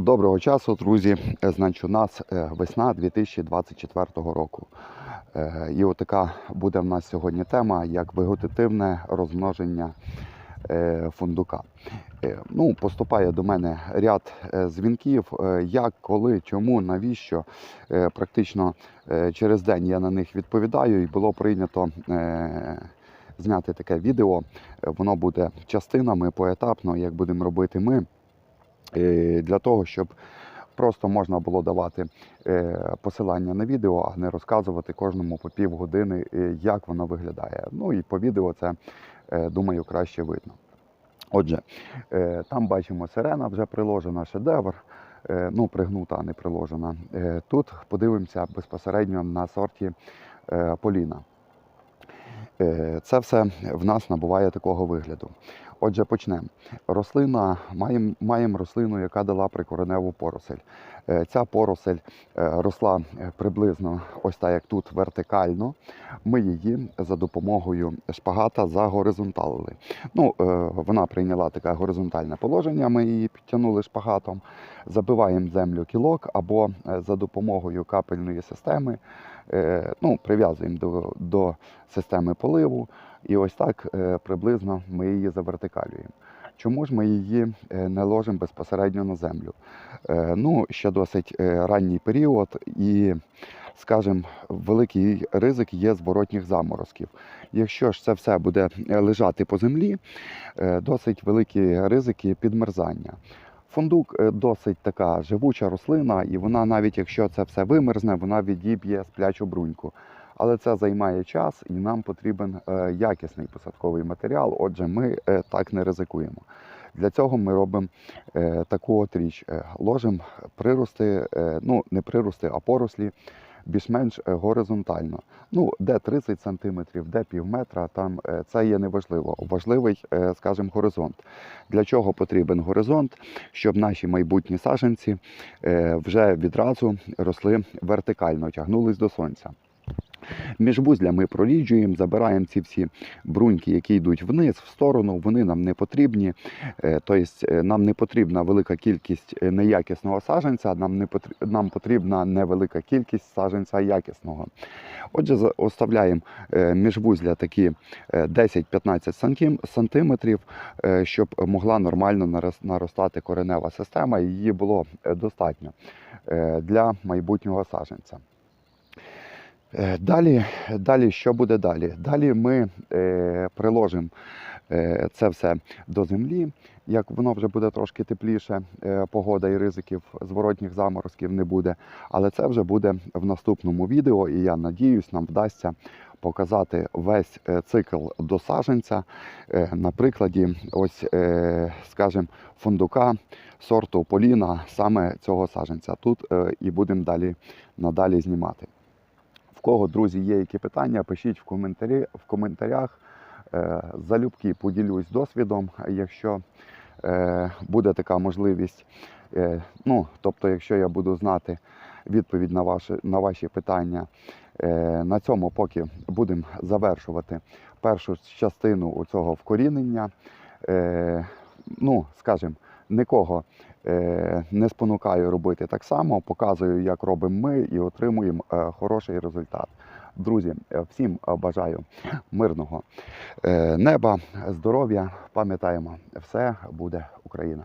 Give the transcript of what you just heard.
Доброго часу, друзі. Е, Значить, у нас е, весна 2024 року. Е, І отака буде в нас сьогодні тема як вегетативне розмноження фундука. Ну, поступає до мене ряд дзвінків, як, коли, чому, навіщо. Практично через день я на них відповідаю, і було прийнято зняти таке відео. Воно буде частинами поетапно, як будемо робити ми. Е, для того, щоб просто можна було давати е, посилання на відео, а не розказувати кожному по півгодини, е, як воно виглядає. Ну і по відео це, думаю, краще видно. Отже, там бачимо сирена вже приложена, шедевр. Ну, пригнута, а не приложена. Тут подивимося безпосередньо на сорті Поліна. Е, Це все в нас набуває такого вигляду. Отже, почнемо. Рослина, маємо маємо рослину, яка дала прикореневу поросель. Е, Ця поросель е, росла приблизно ось так, як тут вертикально. Ми її за допомогою шпагата загоризонталили. Ну, вона прийняла таке горизонтальне положення, ми її підтягнули шпагатом, забиваємо землю кілок або за допомогою капельної системи ну, прив'язуємо до, до системи поливу. І ось так е, приблизно ми її завертикалюємо. Чому ж ми її е, не ложимо безпосередньо на землю? Е, Ну, ще досить е, ранній період, і, скажімо, великий ризик є зворотніх заморозків. Якщо ж це все буде е, лежати по землі, е, досить великі ризики підмерзання. Фундук е, досить така живуча рослина, і вона, навіть якщо це все вимерзне, вона відіб'є сплячу бруньку. Але це займає час і нам потрібен е, якісний посадковий матеріал. Отже, ми е, так не ризикуємо. Для цього ми робимо таку от річ: ложимо прирости, ну не прирости, а порослі більш-менш е, горизонтально. Ну, де 30 см, де пів метра, там е, це є неважливо. Важливий, е, скажімо, горизонт. Для чого потрібен горизонт? Щоб наші майбутні саженці вже відразу росли вертикально, тягнулись до сонця. Міжвузля ми проліджуємо, забираємо ці всі бруньки, які йдуть вниз, в сторону, вони нам не потрібні. Е, Тобто е, нам не потрібна велика кількість е, неякісного саженця, нам, не нам потрібна невелика кількість саженця якісного. Отже, оставляємо міжвузля такі е, 10-15 сантим- сантиметрів, е, щоб могла нормально наростати коренева система, і її було достатньо для майбутнього саженця. Е, Далі, далі, що буде далі? Далі ми е, приложимо е, це все до землі. Як воно вже буде трошки тепліше, е, погода і ризиків зворотніх заморозків не буде. Але це вже буде в наступному відео, і я надіюсь, нам вдасться показати весь е, цикл до саженця е, на прикладі, ось, е, скажімо, фундука сорту Поліна, саме цього саженця. Тут е, і будемо далі надалі знімати. В кого, друзі, є які питання, пишіть в, коментарі, в коментарях. Е, Залюбки поділюсь досвідом, якщо е, буде така можливість. Е, Ну, тобто, якщо я буду знати відповідь на ваші, на ваші питання. На цьому поки будемо завершувати першу частину цього вкорінення. Ну, скажімо, нікого не спонукаю робити так само, показую, як робимо ми, і отримуємо е, хороший результат. Друзі, е, всім е, бажаю мирного е, неба, здоров'я. Пам'ятаємо, все буде Україна.